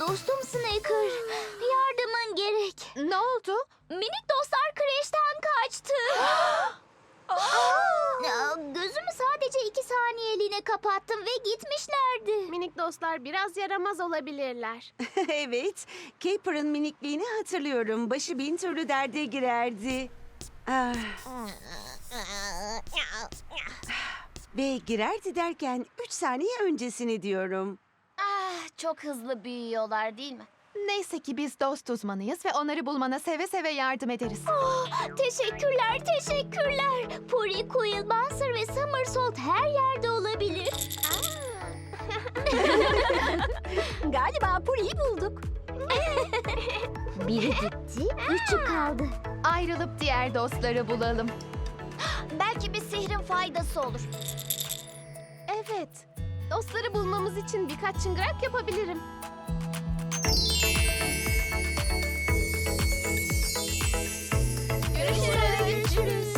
Dostum Snaker. Yardımın gerek. Ne oldu? Minik dostlar kreşten kaçtı. Ya, Gözümü sadece iki saniyeliğine kapattım ve gitmişlerdi. Minik dostlar biraz yaramaz olabilirler. evet, Caper'ın minikliğini hatırlıyorum. Başı bin türlü derde girerdi. Ah. Ve girerdi derken üç saniye öncesini diyorum. Ah, çok hızlı büyüyorlar değil mi? Neyse ki biz dost uzmanıyız ve onları bulmana seve seve yardım ederiz. Oh, teşekkürler, teşekkürler. Puri, Quill, Bouncer ve Somersault her yerde olabilir. Galiba Puri'yi bulduk. Biri gitti, üçü kaldı. Ayrılıp diğer dostları bulalım. Belki bir sihrin faydası olur. Evet. Dostları bulmamız için birkaç çıngırak yapabilirim. Görüşürüz.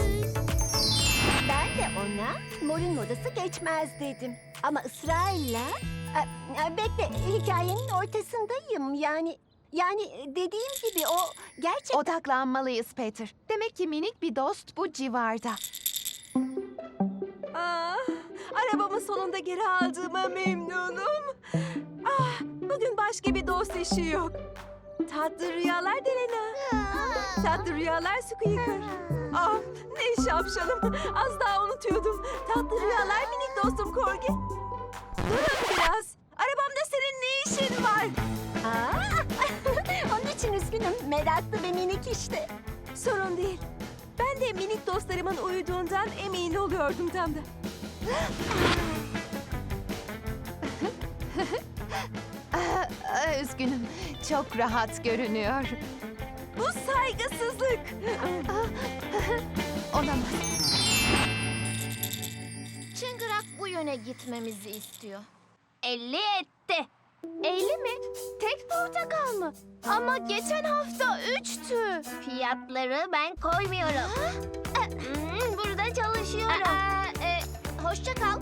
Ben de ona morun modası geçmez dedim. Ama ısrarla... E, e, bekle, hikayenin ortasındayım. Yani yani dediğim gibi o gerçek... Odaklanmalıyız Peter. Demek ki minik bir dost bu civarda. Ah, arabamı sonunda geri aldığıma memnunum. Ah, bugün başka bir dost işi yok. Tatlı rüyalar Delena. Tatlı rüyalar Squeaker. Ah, ne şapşalım. Az daha unutuyordum. Tatlı rüyalar minik dostum Korgi. Durun biraz. Arabamda senin ne işin var? Aa, onun için üzgünüm. Meraklı ve minik işte. Sorun değil. Ben de minik dostlarımın uyuduğundan emin oluyordum tam da. Aa, üzgünüm. Çok rahat görünüyor. Bu saygısızlık. Olamaz. Çıngırak bu yöne gitmemizi istiyor. 50 etti. 50 mi? Tek portakal mı? Ama geçen hafta üçtü. Fiyatları ben koymuyorum. Hoşça kal.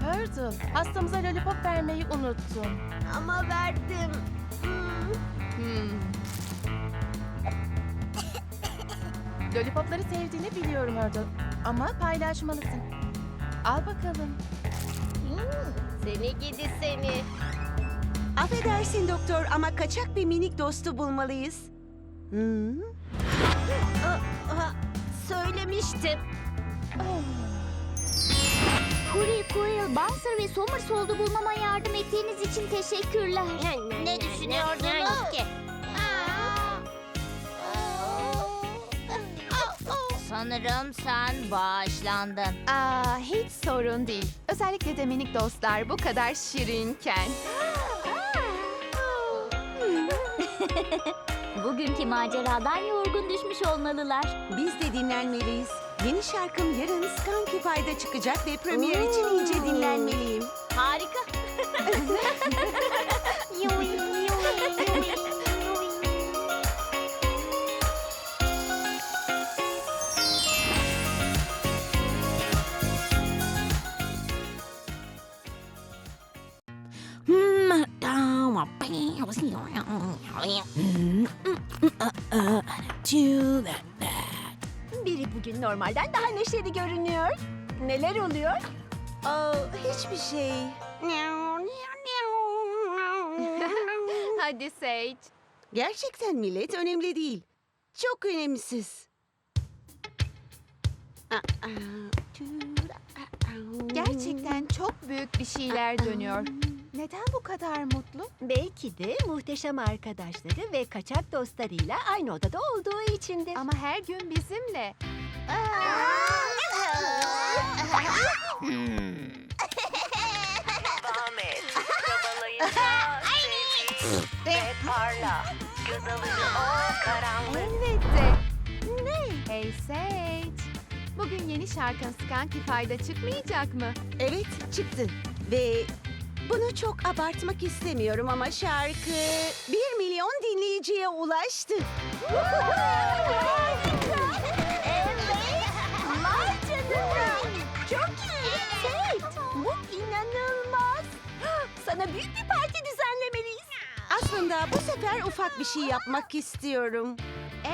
Hurdle, hastamıza lollipop vermeyi unuttum. Ama verdim. Hmm. Lollipopları sevdiğini biliyorum Hurdle. Ama paylaşmalısın. Al bakalım. Seni gidi seni. Affedersin doktor ama kaçak bir minik dostu bulmalıyız. Hmm. Söylemiştim. Puri, Quill, Bouncer ve Somersault'u bulmama yardım ettiğiniz için teşekkürler. Ne düşünüyordunuz ki? Sanırım sen bağışlandın. Aa, hiç sorun değil. Özellikle de minik dostlar bu kadar şirinken. Bugünkü maceradan yorgun düşmüş olmalılar. Biz de dinlenmeliyiz. Yeni şarkım yarın Skanky Pay'da çıkacak ve premier için iyice dinlenmeliyim. Harika. Yui, yui, Biri bugün normalden daha neşeli görünüyor. Neler oluyor? Aa, hiçbir şey. Hadi Sage. Gerçekten millet önemli değil. Çok önemsiz. Gerçekten çok büyük bir şeyler dönüyor. Neden bu kadar mutlu? Belki de muhteşem arkadaşları ve kaçak dostlarıyla aynı odada olduğu içindir. Ama her gün bizimle. Devam et. Çabalayınca sevgi ve parla. Göz alıcı karanlık. Elbette. Ne? Hey Sage. Bugün yeni şarkın Skanky Fay'da çıkmayacak mı? Evet çıktı ve Bunu çok abartmak istemiyorum ama şarkı bir milyon dinleyiciye ulaştı. İnanılmaz. Sana büyük bir parti düzenlemeliyiz. Aslında bu sefer ufak bir şey yapmak istiyorum.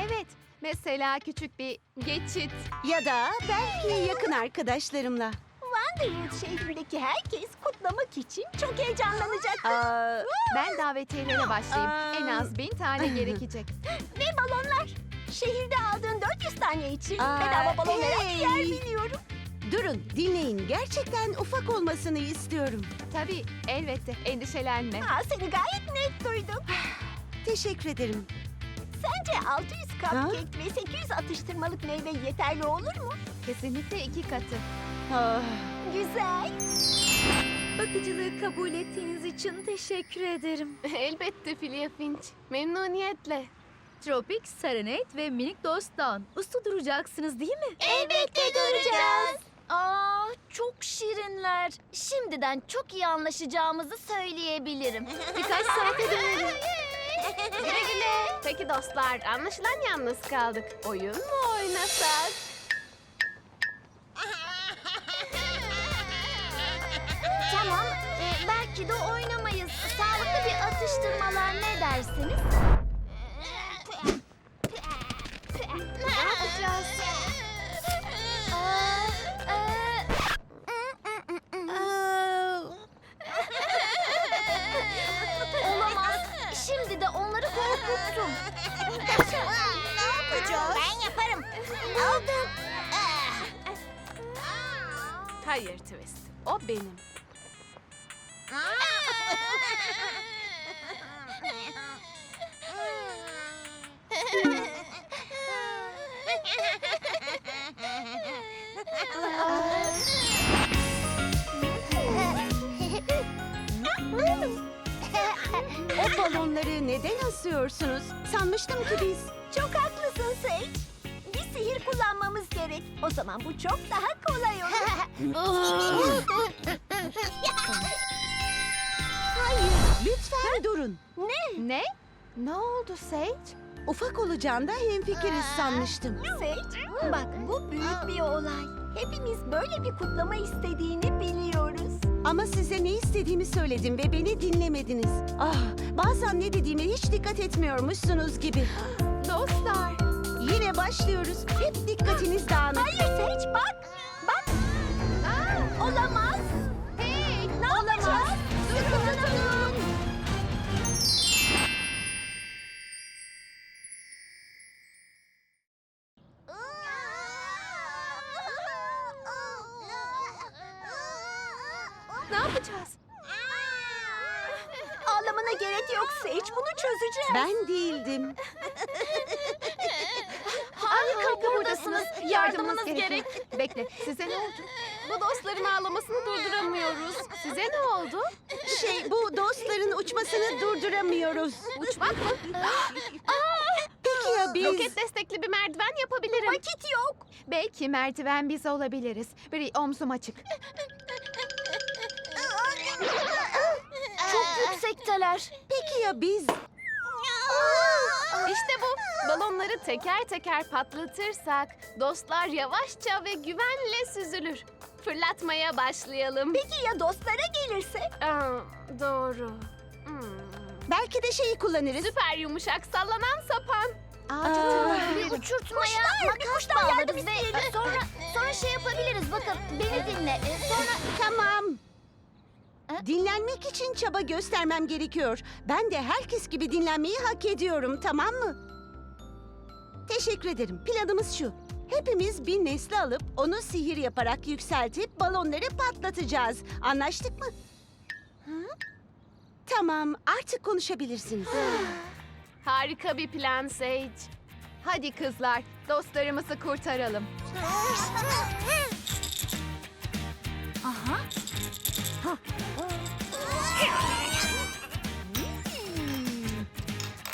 Evet, mesela küçük bir geçit. Ya da belki yakın arkadaşlarımla. Wonderwood şehrindeki herkes kutlamak için çok heyecanlanacak. Aa, Ben davetiyelere başlayayım. Aa. En az bin tane gerekecek. Ve balonlar. Şehirde aldığın 400 tane için Aa, bedava balon veren bir yer hey. biliyorum. durun, dinleyin. Gerçekten ufak olmasını istiyorum. Tabii, elbette. Endişelenme. Aa, seni gayet net duydum. Teşekkür ederim. Sence 600 cupcake ve 800 atıştırmalık meyve yeterli olur mu? Kesinlikle iki katı. Ah, Güzel. Bakıcılığı kabul ettiğiniz için teşekkür ederim. Elbette Filia Finch. Memnuniyetle. Tropik, Serenade ve minik dosttan. Uslu duracaksınız değil mi? Elbette duracağız. Aa, çok şirinler. Şimdiden çok iyi anlaşacağımızı söyleyebilirim. Birkaç saate dönerim. Güle güle. Peki dostlar, anlaşılan yalnız kaldık. Oyun mu oynasak? O balonları neden asıyorsunuz? Sanmıştım ki biz. Çok haklısın Sage. Bir sihir kullanmamız gerek. O zaman bu çok daha kolay olur. Lütfen durun. Ne? Ne oldu Sage? Ufak olacağında hemfikiriz sanmıştım. Sage, bak bu büyük bir olay. Hepimiz böyle bir kutlama istediğini biliyoruz. Ama size ne istediğimi söyledim ve beni dinlemediniz. Ah, bazen ne dediğime hiç dikkat etmiyormuşsunuz gibi. Dostlar. Yine başlıyoruz. Hep dikkatiniz dağınık. Hayır Sage bak. Bak. Olamaz. Ağlamana gerek yok Sage. Bunu çözeceğiz. Ben değildim. Harika buradasınız. Yardımınız gerek. Bekle, size ne oldu? Bu dostların ağlamasını durduramıyoruz. Size ne oldu? Şey, bu dostların uçmasını durduramıyoruz. Uçmak mı? Peki ya biz? Roket destekli bir merdiven yapabilirim. Vakit yok. Belki merdiven biz olabiliriz. Biri omzum açık. Yüksekteler. Peki ya biz? İşte bu. Balonları teker teker patlatırsak dostlar yavaşça ve güvenle süzülür. Fırlatmaya başlayalım. Peki ya dostlara gelirse? Aa, doğru. Hmm. Belki de şeyi kullanırız. Süper yumuşak sallanan sapan. Aa. Bir tırmanabilirim. uçurtmaya makas bağlarız ve sonra sonra şey yapabiliriz. Bakın beni dinle. Sonra Tamam. Dinlenmek için çaba göstermem gerekiyor. Ben de herkes gibi dinlenmeyi hak ediyorum, tamam mı? Teşekkür ederim. Planımız şu. Hepimiz bir nesne alıp onu sihir yaparak yükseltip balonları patlatacağız. Anlaştık mı? Tamam, artık konuşabilirsiniz. Harika bir plan Sage. Hadi kızlar, dostlarımızı kurtaralım.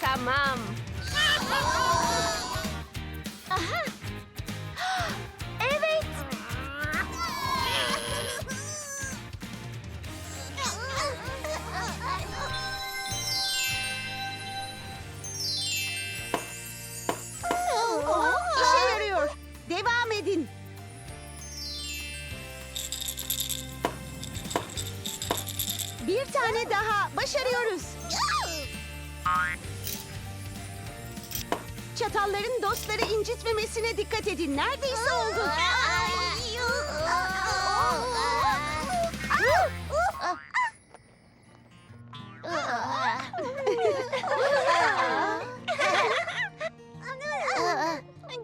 Tamam. Dikkat edin. Neredeyse oldu.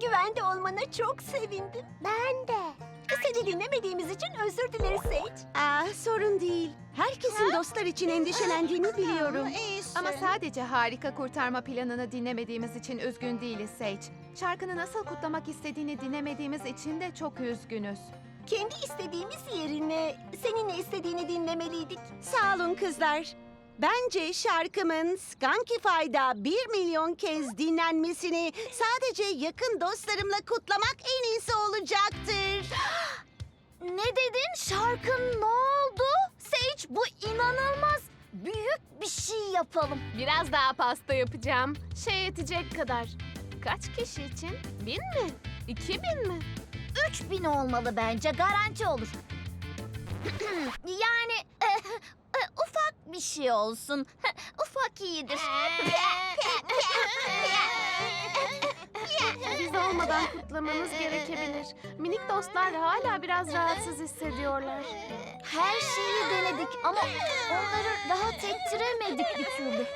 Güvende olmana çok sevindim. Ben Seni dinlemediğimiz için özür dileriz Sage. Aa, sorun değil. Herkesin dostlar için endişelendiğini biliyorum. Ama sadece harika kurtarma planını dinlemediğimiz için üzgün değiliz Sage. Şarkını nasıl kutlamak istediğini dinlemediğimiz için de çok üzgünüz. Kendi istediğimiz yerine senin ne istediğini dinlemeliydik. Sağ olun kızlar. Bence şarkımın Skunkify'da bir milyon kez dinlenmesini sadece yakın dostlarımla kutlamak en iyisi olacaktır. Ne dedin? Şarkın ne oldu? Sage bu inanılmaz. Büyük bir şey yapalım. Biraz daha pasta yapacağım. Şey yetecek kadar. Kaç kişi için? Bin mi? İki bin mi? 3000 olmalı bence. Garanti olur. ufak bir şey olsun. ufak iyidir. Biz olmadan kutlamanız gerekebilir. Minik dostlar hala biraz rahatsız hissediyorlar. Her şeyi denedik ama onları rahat ettiremedik bir türlü.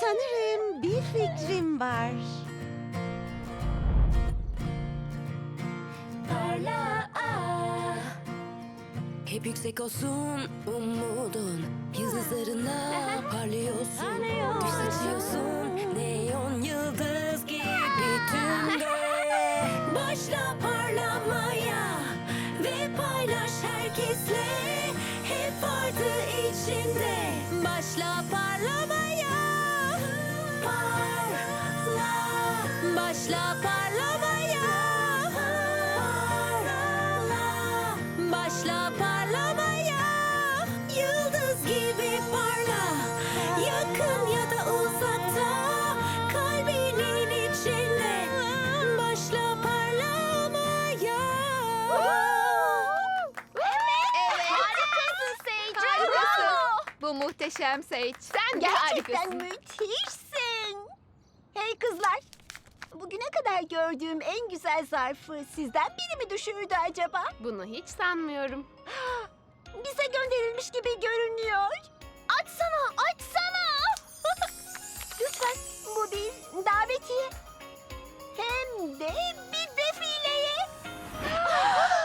Sanırım bir fikrim var. Hep yüksek olsun umudun. Yıldızlarına parlıyorsun. Düş saçıyorsun neon yıldız gibi tümde Başla parlamaya ve paylaş herkesle. Hep vardı içinde. Başla parlamaya. Parla. Başla parlamaya Muhteşem Sen Gerçekten müthişsin. Hey kızlar. Bugüne kadar gördüğüm en güzel zarfı sizden biri mi düşürdü acaba? Bunu hiç sanmıyorum. Bize gönderilmiş gibi görünüyor. Açsana, açsana. Lütfen bu bir davetiye. Hem de bir defileye.